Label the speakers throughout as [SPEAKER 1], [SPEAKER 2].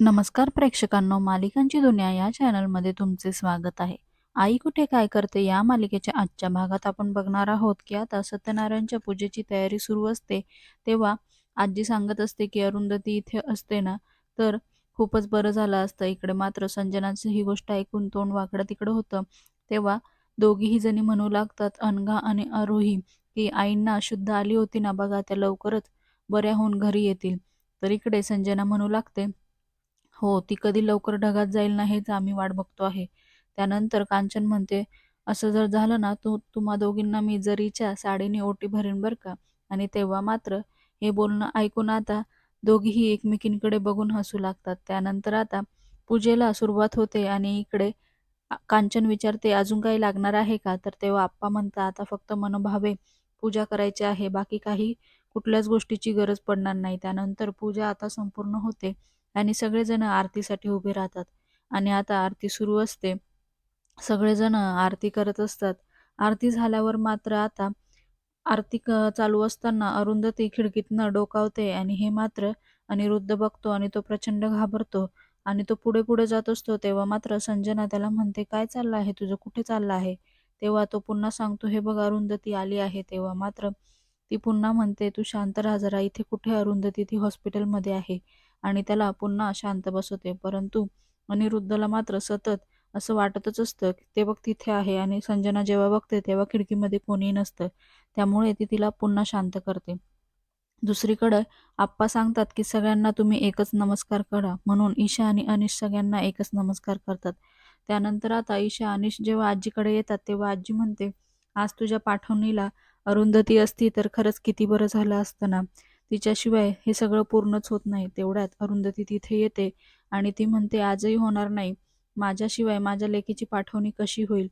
[SPEAKER 1] नमस्कार प्रेक्षकांनो मालिकांची दुनिया या चॅनलमध्ये तुमचे स्वागत आहे. आई कुठे काय करते या मालिकेच्या आजच्या भागात आपण बघणार आहोत की आता सत्यनारायणच्या पूजेची तयारी सुरू असते. तेव्हा आजी सांगत असते की अरुंधती इथे असते ना तर खूपच बरं झालं असतं. इकडे मात्र संजनाची ही गोष्ट ऐकून तोंड वाकडं तिकडं होतं. तेव्हा दोघीही जणी म्हणू लागतात अनघा आणि अरोही की आईंना शुद्ध आली होती ना बघा त्या लवकरच बऱ्या होऊन घरी येतील. तर इकडे संजना म्हणू लागते हो, ती कधी लवकर ढगात जाईल ना हेच आम्ही वाट बघतो आहे. त्यानंतर कांचन म्हणते, असं जर झालं ना तू तुम्हा दोघींना मी जरीच्या साडीने ओटी भरेन बरं का. आणि तेव्हा मात्र हे बोलणं ऐकून आता दोघीही एकमेकींकडे बघून हसू लागतात. त्यानंतर आता पूजेला सुरुवात होते आणि इकडे कांचन विचारते, अजून काही लागणार आहे का? तर तेव्हा आप्पा म्हणतात, आता फक्त मनोभावे पूजा करायची आहे. बाकी काही कुठल्याच गोष्टीची गरज पडणार नाही. त्यानंतर पूजा आता संपूर्ण होते. आणि सगळेजण आरतीसाठी उभे राहतात. आणि आता आरती सुरू असते. सगळेजण आरती करत असतात. आरती झाल्यावर मात्र आता आरती चालू असताना अरुंधती खिडकीतनं डोकावते आणि हे मात्र अनिरुद्ध बघतो आणि तो प्रचंड घाबरतो आणि तो पुढे पुढे जात असतो. तेव्हा मात्र संजना त्याला म्हणते काय चाललं आहे? तुझं कुठे चाललं आहे? तेव्हा तो पुन्हा सांगतो हे बघ अरुंधती आली आहे. तेव्हा मात्र ती पुन्हा म्हणते तू शांत राहा जरा. इथे कुठे अरुंधती? ती हॉस्पिटलमध्ये आहे. आणि त्याला पुन्हा शांत बसवते. परंतु अनिरुद्धला मात्र सतत असं वाटतच असतं ते बघ तिथे आहे आणि संजना जेव्हा बघते तेव्हा खिडकीमध्ये कोणीही नसतं. त्यामुळे ती तिला पुन्हा शांत करते. दुसरीकडे आप्पा सांगतात की सगळ्यांना तुम्ही एकच नमस्कार करा म्हणून ईशा आणि अनिश सगळ्यांना एकच नमस्कार करतात. त्यानंतर आता ईशा अनिश जेव्हा आजीकडे येतात तेव्हा आजी म्हणते आज तुझ्या पाठवणीला अरुंधती असती तर खरंच किती बरं झालं असतं ना. तिच्याशिवाय हे सगळं पूर्णच होत नाही. तेवढ्यात अरुंधती तिथे येते आणि ती म्हणते आजही होणार नाही. माझ्याशिवाय माझ्या लेकीची पाठवणी कशी होईल?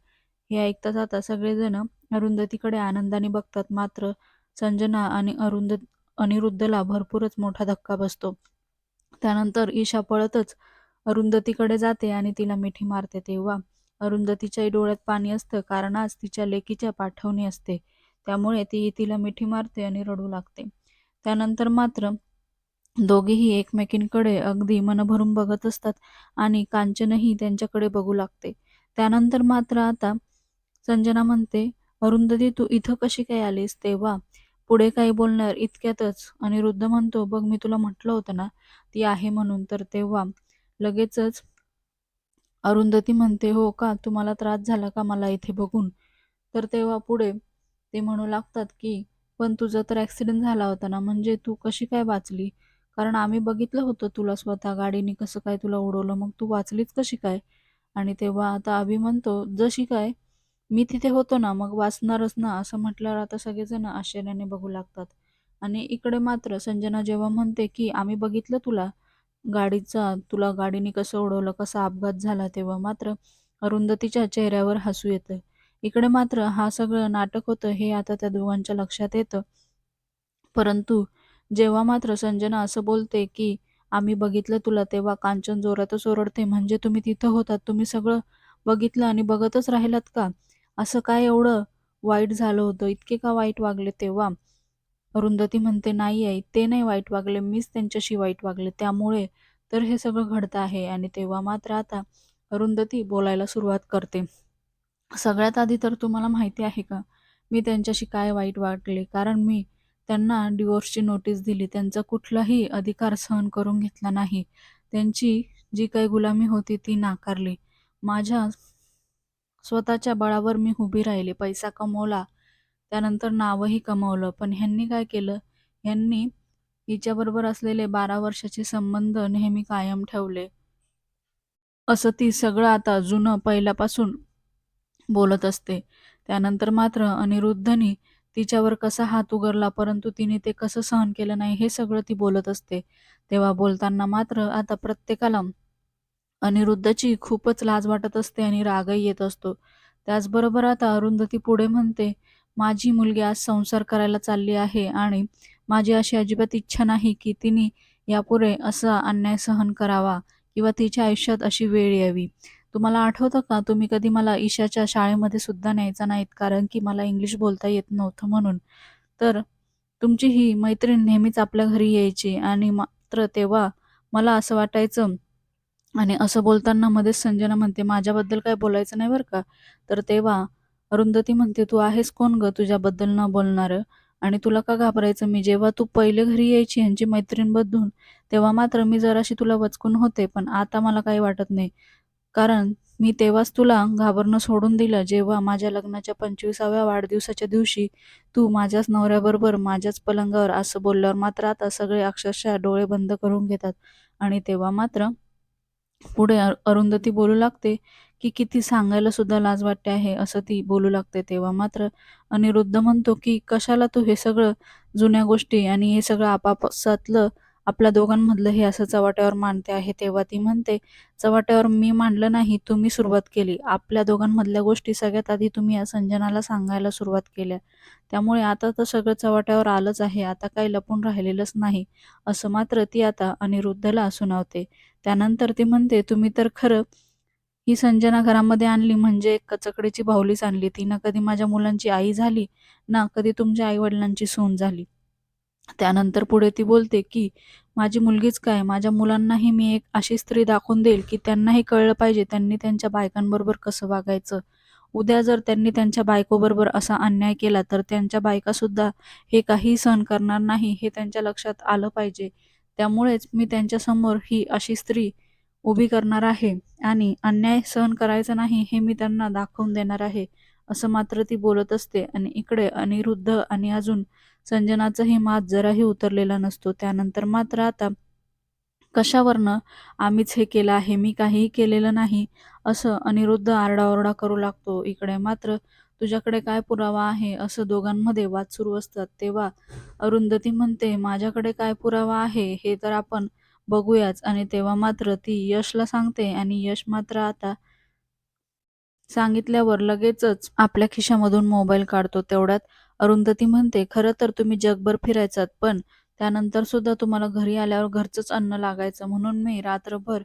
[SPEAKER 1] हे ऐकता जाता सगळेजण अरुंधतीकडे आनंदाने बघतात. मात्र संजना आणि अरुंध अनिरुद्धला भरपूरच मोठा धक्का बसतो. त्यानंतर ईशा पळतच अरुंधतीकडे जाते आणि तिला मिठी मारते. तेव्हा अरुंधतीच्याही डोळ्यात पाणी असतं. कारण आज तिच्या लेकीच्या पाठवणी असते. त्यामुळे ती तिला मिठी मारते आणि रडू लागते. त्यानंतर मात्र दोघेही एकमेकींकडे अगदी मन भरून बघत असतात आणि कांचनही त्यांच्याकडे बघू लागते. त्यानंतर मात्र आता संजना म्हणते अरुंधती तू इथं कशी काय आलीस? तेव्हा पुढे काही बोलणार इतक्यातच. अनिरुद्ध म्हणतो बघ मी तुला म्हटलं होतं ना ती आहे म्हणून. तर तेव्हा लगेचच अरुंधती म्हणते हो का? तुम्हाला त्रास झाला का मला इथे बघून? तर तेव्हा पुढे ते म्हणू लागतात की पण तुझा तर ॲक्सिडेंट झाला होता ना. म्हणजे तू कशी काय वाचली? कारण आम्ही बघितलं होतं तुला स्वतः गाडीने कसं काय तुला उडवलं. मग तू वाचलीच कशी काय? आणि तेव्हा आता अभि म्हणतो जशी काय मी तिथे होतो ना मग वाचणारच ना. असं म्हटल्यावर आता सगळेजण आश्चर्याने बघू लागतात. आणि इकडे मात्र संजना जेव्हा म्हणते की आम्ही बघितलं तुला गाडीचा तुला गाडीने कसं उडवलं कसा अपघात झाला? तेव्हा मात्र अरुंधतीच्या चेहऱ्यावर हसू येतं इकडे मात्र हा सगळं नाटक होतं हे आता त्या दोघांच्या लक्षात येतं. परंतु जेव्हा मात्र संजना असं बोलते की आम्ही बघितलं तुला तेव्हा कांचन जोरातच ओरडते म्हणजे तुम्ही तिथं होतात तुम्ही सगळं बघितलं आणि बघतच राहिलात का? असं काय एवढं वाईट झालं होतं? इतके का वाईट वागले तेव्हा? अरुंधती म्हणते नाही आहे ते नाही वाईट वागले मीच त्यांच्याशी वाईट वागले त्यामुळे तर हे सगळं घडतं आहे. आणि तेव्हा मात्र आता अरुंधती बोलायला सुरुवात करते. सगळ्यात आधी तर तुम्हाला माहिती आहे का? मी त्यांच्याशी काय वाईट वाटले कारण मी त्यांना डिवोर्सची नोटीस दिली. त्यांचा कुठलाही अधिकार सहन करून घेतला नाही. त्यांची जी काही गुलामी होती ती नाकारली. माझ्या स्वतःच्या बळावर मी उभी राहिले. पैसा कमवला. त्यानंतर नावही कमवलं. पण ह्यांनी काय केलं? ह्यांनी हिच्याबरोबर असलेले बारा वर्षाचे संबंध नेहमी कायम ठेवले. असं ती सगळं आता जुनं पहिल्यापासून बोलत असते. त्यानंतर मात्र अनिरुद्धनी तिच्यावर कसा हात उगरला परंतु तिने ते कसं सहन केलं नाही हे सगळं ती बोलत असते. तेव्हा बोलताना मात्र आता प्रत्येकाला अनिरुद्धची खूपच लाज वाटत असते आणि रागही येत असतो. त्याचबरोबर आता अरुंधती पुढे म्हणते माझी मुलगी आज संसार करायला चालली आहे आणि माझी अशी अजिबात इच्छा नाही की तिने यापुढे असा अन्याय सहन करावा किंवा तिच्या आयुष्यात अशी वेळ यावी. तुम्हाला आठवतं का? तुम्ही कधी मला ईशाच्या शाळेमध्ये सुद्धा न्यायचा नाहीत कारण की मला इंग्लिश बोलता येत नव्हतं म्हणून. तर तुमची ही मैत्रीण नेहमीच आपल्या घरी यायची आणि मात्र तेव्हा मला असं वाटायचं आणि असं बोलताना मध्येच संजना म्हणते माझ्याबद्दल काय बोलायचं नाही बरं का? तर तेव्हा अरुंधती म्हणते तू आहेस कोण ग तुझ्याबद्दल न बोलणारं? आणि तुला का घाबरायचं? मी जेव्हा तू पहिले घरी यायची यांची मैत्रीण बदलून तेव्हा मात्र मी जराशी तुला वचकून होते पण आता मला काही वाटत नाही. कारण मी तेव्हाच तुला घाबरणं सोडून दिलं जेव्हा माझ्या लग्नाच्या पंचवीसाव्या वाढदिवसाच्या दिवशी तू माझ्याच नवऱ्याबरोबर माझ्याच पलंगावर असं बोलल्यावर मात्र आता सगळे अक्षरशः डोळे बंद करून घेतात आणि तेव्हा मात्र पुढे अरुंधती बोलू लागते, की किती सांगायला सुद्धा लाज वाटते आहे, असं ती बोलू लागते. तेव्हा मात्र अनिरुद्ध म्हणतो, की "कशाला तू हे सगळं जुन्या गोष्टी आणि हे सगळं आपापसातलं आपल्या दोघांमधलं हे असं चव्हाट्यावर मांडते आहे." तेव्हा ती म्हणते, "चव्हाट्यावर मी मांडलं नाही, तुम्ही सुरुवात केली. आपल्या दोघांमधल्या गोष्टी सगळ्यात आधी तुम्ही या संजनाला सांगायला सुरुवात केल्या. त्यामुळे आता तर सगळं चव्हाट्यावर आलंच आहे. आता काही लपून राहिलेलंच नाही." असं मात्र ती आता अनिरुद्धला सुनावते. त्यानंतर ती म्हणते, "तुम्ही तर खरं ही संजना घरामध्ये आणली म्हणजे एक कचकडेची बाहुलीच आणली. ती ना कधी माझ्या मुलांची आई झाली, ना कधी तुमच्या आई-वडिलांची सून झाली." त्यानंतर पुढे ती बोलते, की "माझी मुलगीच काय, माझ्या मुलांनाही मी एक अशी स्त्री दाखवून देईल, की त्यांनाही कळलं पाहिजे त्यांनी त्यांच्या बायकांबरोबर कसं वागायचं. उद्या जर त्यांनी त्यांच्या बायकोबरोबर असा अन्याय केला, तर त्यांच्या बायकासुद्धा हे काही सहन करणार नाही, हे त्यांच्या लक्षात आलं पाहिजे. त्यामुळेच मी त्यांच्यासमोर ही अशी स्त्री उभी करणार आहे आणि अन्याय सहन करायचा नाही हे मी त्यांना दाखवून देणार आहे." असं मात्र ती बोलत असते आणि इकडे अनिरुद्ध आणि अजून संजनाचाही मात जराही उतरलेला नसतो. त्यानंतर मात्र आता कशावरनं आम्हीच हे केलं आहे, मी काहीही केलेलं नाही, असं अनिरुद्ध आरडाओरडा करू लागतो. इकडे मात्र तुझ्याकडे काय पुरावा आहे, असं दोघांमध्ये वाद सुरू असतात. तेव्हा अरुंधती म्हणते, माझ्याकडे काय पुरावा आहे हे तर आपण बघूयाच आणि तेव्हा मात्र ती यशला सांगते आणि यश मात्र आता सांगितल्यावर लगेचच आपल्या खिशामधून मोबाईल काढतो. तेवढ्यात अरुंधती म्हणते, "खरं तर तुम्ही जगभर फिरायचात, पण त्यानंतर सुद्धा तुम्हाला घरी आल्यावर घरचंच अन्न लागायचं. म्हणून मी रात्रभर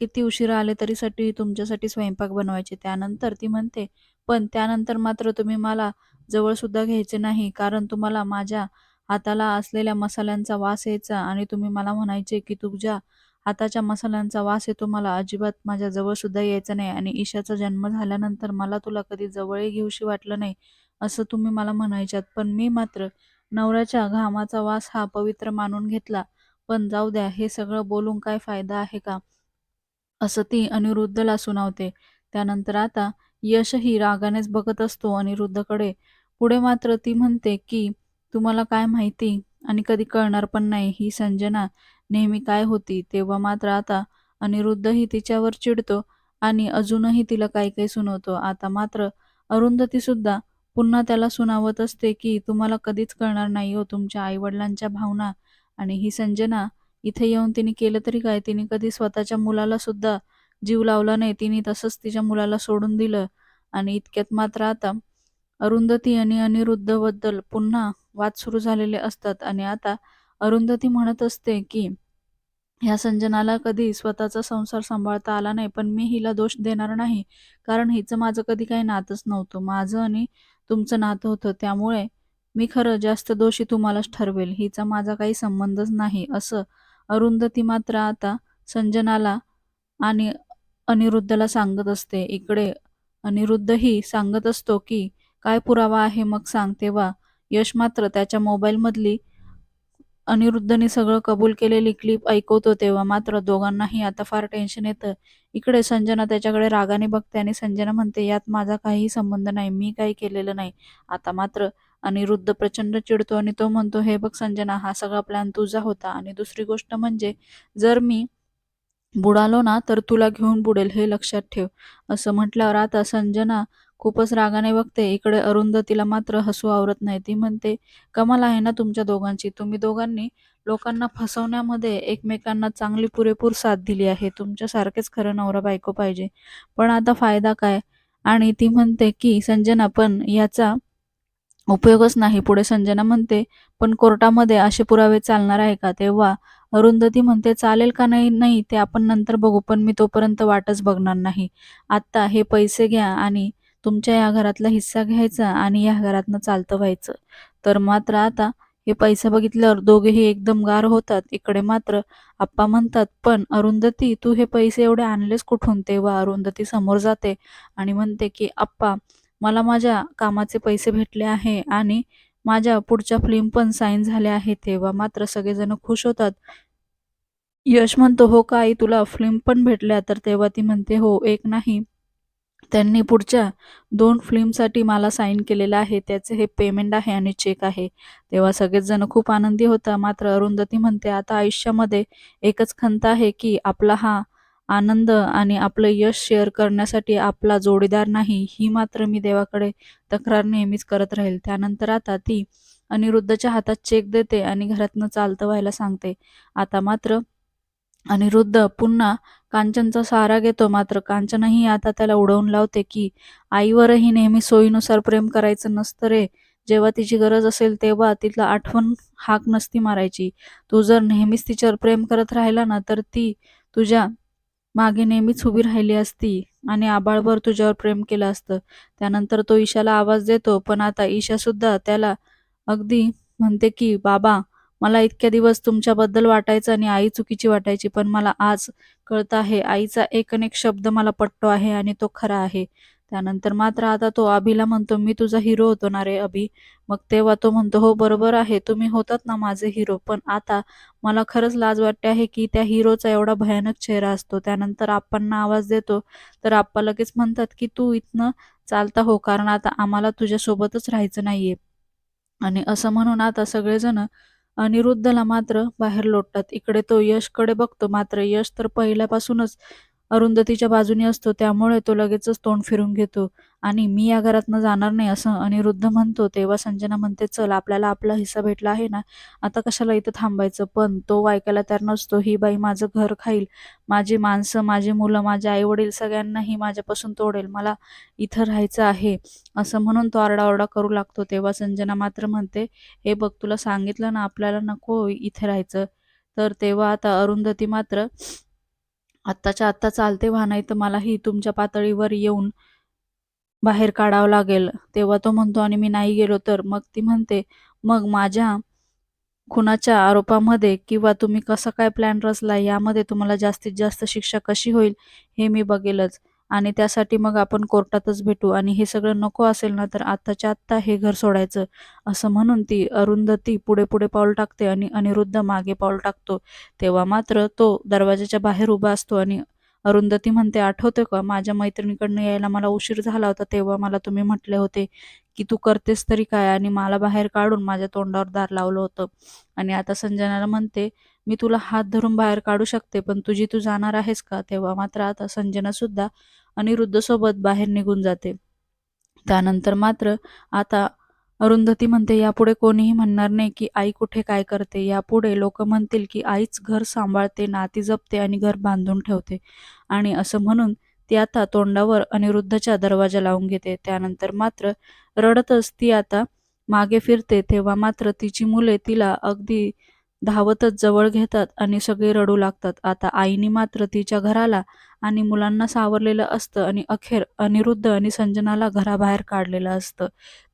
[SPEAKER 1] किती उशिरा आले तरीसाठी तुमच्यासाठी स्वयंपाक बनवायचे." त्यानंतर ती म्हणते, "पण त्यानंतर मात्र तुम्ही मला जवळ सुद्धा घ्यायचे नाही, कारण तुम्हाला माझ्या हाताला असलेल्या मसाल्यांचा वास यायचा आणि तुम्ही मला म्हणायचे, की तुझ्या हाताच्या मसाल्यांचा वास येतो मला अजिबात माझ्या जवळ सुद्धा यायचा नाही आणि ईशाचा जन्म झाल्यानंतर मला तुला कधी जवळही घेऊशी वाटलं नाही, असं तुम्ही मला म्हणायच्यात. पण मी मात्र नवऱ्याच्या घामाचा वास हा पवित्र मानून घेतला. पण जाऊ द्या, हे सगळं बोलून काय फायदा आहे का?" असं ती अनिरुद्धला सुनावते. त्यानंतर आता यशही रागानेच बघत असतो अनिरुद्धकडे. पुढे मात्र ती म्हणते, की "तुम्हाला काय माहिती आणि कधी कळणार पण नाही, ही संजना नेहमी काय होती." तेव्हा मात्र आता अनिरुद्धही तिच्यावर चिडतो आणि अजूनही तिला काही काही सुनवतो आता मात्र अरुंधतीसुद्धा पुन्हा त्याला सुनावत असते, की "तुम्हाला कधीच कळणार नाही हो तुमच्या आईवडिलांच्या भावना आणि ही संजना इथे येऊन तिने केलं तरी काय? तिने कधी स्वतःच्या मुलाला सुद्धा जीव लावला नाही. तिने तसंच तिच्या मुलाला सोडून दिलं." आणि इतक्यात मात्र आता अरुंधती आणि अनिरुद्धबद्दल पुन्हा वाद सुरू झालेले असतात आणि आता अरुंधती म्हणत असते, की ह्या संजनाला कधी स्वतःचा संसार सांभाळता आला नाही, पण मी हिला दोष देणार नाही. कारण हिचं माझं कधी काही नातच नव्हतं. माझं आणि तुमचं नातं होतं. त्यामुळे मी खरं जास्त दोषी तुम्हालाच ठरवेल. हिचा माझा काही संबंधच नाही, असं अरुंधती मात्र आता संजनाला आणि अनिरुद्धला सांगत असते. इकडे अनिरुद्धही सांगत असतो, की "काय पुरावा आहे मग सांग." तेव्हा यश मात्र त्याच्या मोबाईलमधली अनिरुद्धने सगळं कबूल केलेली क्लिप ऐकवतो. तेव्हा मात्र दोघांनाही आता फार टेन्शन येतं. इकडे संजना त्याच्याकडे रागाने बघते आणि संजना म्हणते, "यात माझा काहीही संबंध नाही. मी काही केलेलं नाही." आता मात्र अनिरुद्ध प्रचंड चिडतो आणि तो म्हणतो, "हे बघ संजना, हा सगळा प्लॅन तुझा होता आणि दुसरी गोष्ट म्हणजे जर मी बुडालो ना, तर तुला घेऊन बुडेल हे लक्षात ठेव." असं म्हटल्यावर आता संजना खूपच रागाने बघते. इकडे अरुंधतीला मात्र हसू आवरत नाही. ती म्हणते, "कमाल आहे ना तुमच्या दोघांची. तुम्ही दोघांनी लोकांना फसवण्यामध्ये एकमेकांना चांगली पुरेपूर साथ दिली आहे. तुमच्यासारखेच खरं नवरा-बायको पाहिजे. पण आता फायदा काय?" आणि ती म्हणते, की "संजना, पण याचा उपयोगच नाही." पुढे संजना म्हणते, "पण कोर्टामध्ये असे पुरावे चालणार आहे का?" तेव्हा अरुंधती म्हणते, "चालेल का नाही नाही ते आपण नंतर बघू, पण मी तोपर्यंत वाटच बघणार नाही. आत्ता हे पैसे घ्या आणि तुमच्या या घरातला हिस्सा घ्यायचा आणि या घरातनं चालतं व्हायचं." तर मात्र आता हे पैसे बघितल्यावर दोघेही एकदम गार होतात. इकडे मात्र आप्पा म्हणतात पण अरुंधती तू हे पैसे एवढे आणलेस कुठून? तेव्हा अरुंधती समोर जाते आणि म्हणते की आप्पा मला माझ्या कामाचे पैसे भेटले आहे आणि माझ्या पुढच्या फिल्म पण साईन झाल्या आहे. तेव्हा मात्र सगळेजण खुश होतात. यश म्हणतो हो का आई तुला फिल्म पण भेटल्या. तर तेव्हा ती म्हणते हो एक नाही त्यांनी पुढच्या दोन फिल्मसाठी मला साईन केलेलं आहे. त्याचे हे पेमेंट आहे आणि चेक आहे. तेव्हा सगळेच जण खूप आनंदी होता. मात्र अरुंधती म्हणते आता आयुष्यामध्ये एकच खंत आहे की आपला हा आनंद आणि आपलं यश शेअर करण्यासाठी आपला जोडीदार नाही. ही मात्र मी देवाकडे तक्रार नेहमीच करत राहील. त्यानंतर आता ती अनिरुद्धच्या हातात चेक देते आणि घरातनं चालतं व्हायला सांगते. आता मात्र अनिरुद्ध पुन्हा कांचनचा सहारा घेतो. मात्र कांचनही आता त्याला उडवून लावते की आईवरही नेहमी सोयीनुसार प्रेम करायचं नसतं रे. जेव्हा तिची गरज असेल तेव्हा तिला आठवण हाक नसती मारायची. तू जर नेहमीच तिच्यावर प्रेम करत राहिला ना तर ती तुझ्या मागे नेहमीच उभी राहिली असती आणि आबाळभर तुझ्यावर प्रेम केलं असतं. त्यानंतर तो ईशाला आवाज देतो पण आता ईशा सुद्धा त्याला अगदी म्हणते की बाबा मला इतक्या दिवस तुमच्याबद्दल वाटायचं आणि आई चुकीची वाटायची पण मला आज कळत आहे आईचा एक अनेक शब्द मला पटतो आहे आणि तो खरा आहे. त्यानंतर मात्र आता तो अभिला म्हणतो मी तुझा हिरो होतो ना रे अभि. मग तेव्हा तो म्हणतो हो बरोबर आहे तुम्ही होतात ना माझे हिरो पण आता मला खरंच लाज वाटते आहे की त्या हिरोचा एवढा भयानक चेहरा असतो. त्यानंतर आप्पांना आवाज देतो तर आप्पा लगेच म्हणतात की तू इथनं चालता हो कारण आता आम्हाला तुझ्यासोबतच राहायचं नाहीये. आणि असं म्हणून आता सगळेजण अनिरुद्धला मात्र बाहेर लोटतात. इकडे तो यशकडे बघतो. मात्र यश तर पहिल्यापासूनच अरुंधतीच्या बाजूने असतो त्यामुळे तो लगेचच तोंड फिरून घेतो. आणि मी या घरातनं जाणार नाही असं अनिरुद्ध म्हणतो. तेव्हा संजना म्हणते चल आपल्याला आपला हिस्सा भेटला आहे ना आता कशाला इथं थांबायचं? पण तो ऐकायला तयार नसतो. ही बाई माझं घर खाईल. माझी माणसं माझी मुलं माझे आईवडील सगळ्यांनाही माझ्यापासून तोडेल. मला इथं राहायचं आहे. असं म्हणून तो आरडाओरडा करू लागतो. तेव्हा संजना मात्र म्हणते हे बघ तुला सांगितलं ना आपल्याला नको इथे राहायचं. तर तेव्हा आता अरुंधती मात्र आत्ताच्या आत्ता चालते व्हा नाही तर मलाही तुमच्या पातळीवर येऊन बाहेर काढावं लागेल. तेव्हा तो म्हणतो आणि मी नाही गेलो तर? मग ती म्हणते मग माझ्या खुनाच्या आरोपामध्ये किंवा तुम्ही कसा काय प्लॅन रचला यामध्ये तुम्हाला जास्तीत जास्त शिक्षा कशी होईल हे मी बघेलच. आणि त्यासाठी मग आपण कोर्टातच भेटू. आणि हे सगळं नको असेल ना तर आत्ताच्या आत्ता हे घर सोडायचं. असं म्हणून ती अरुंधती पुढे पुढे पाऊल टाकते आणि अनिरुद्ध मागे पाऊल टाकतो. तेव्हा मात्र तो दरवाजाच्या बाहेर उभा असतो आणि अरुंधती म्हणते आठवते का? माझ्या मैत्रिणीकडनं यायला मला उशीर झाला होता तेव्हा मला तुम्ही म्हटले होते की तू करतेस तरी काय? आणि मला बाहेर काढून माझ्या तोंडावर दार लावलं होतं. आणि आता संजनाला म्हणते मी तुला हात धरून बाहेर काढू शकते पण तुझी तू जाणार आहेस का तेव्हा मात्र आता संजना सुद्धा अनिरुद्ध सोबत बाहेर निघून जाते. त्यानंतर मात्र आता अरुंधती म्हणते यापुढे कोणीही म्हणणार नाही की आई कुठे काय करते. यापुढे लोक म्हणतील की आईच घर सांभाळते नाती जपते आणि घर बांधून ठेवते. आणि असं म्हणून ती आता तोंडावर अनिरुद्धच्या दरवाजा लावून घेते. त्यानंतर मात्र रडतच ती आता मागे फिरते. तेव्हा मात्र तिची मुले तिला अगदी धावतच जवळ घेतात आणि सगळे रडू लागतात. आता आईने मात्र तिच्या घराला आणि मुलांना सावरलेलं असतं आणि अखेर अनिरुद्ध आणि संजनाला घराबाहेर काढलेलं असतं.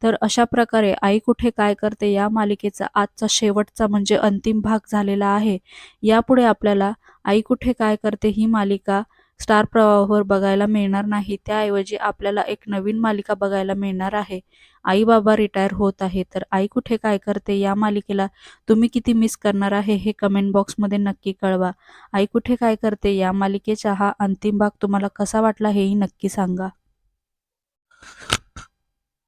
[SPEAKER 1] तर अशा प्रकारे आई कुठे काय करते या मालिकेचा आजचा शेवटचा म्हणजे अंतिम भाग झालेला आहे. यापुढे आपल्याला आई कुठे काय करते ही मालिका स्टार प्रवाहावर बघायला मिळणार नाही. त्याऐवजी आपल्याला एक नवीन मालिका बघायला मिळणार आहे. आई बाबा रिटायर होत आहे. तर आई कुठे काय करते या मालिकेला तुम्ही किती मिस करणार आहे हे कमेंट बॉक्समध्ये नक्की कळवा. आई कुठे काय करते या मालिकेचा हा अंतिम भाग तुम्हाला कसा वाटला हेही नक्की सांगा.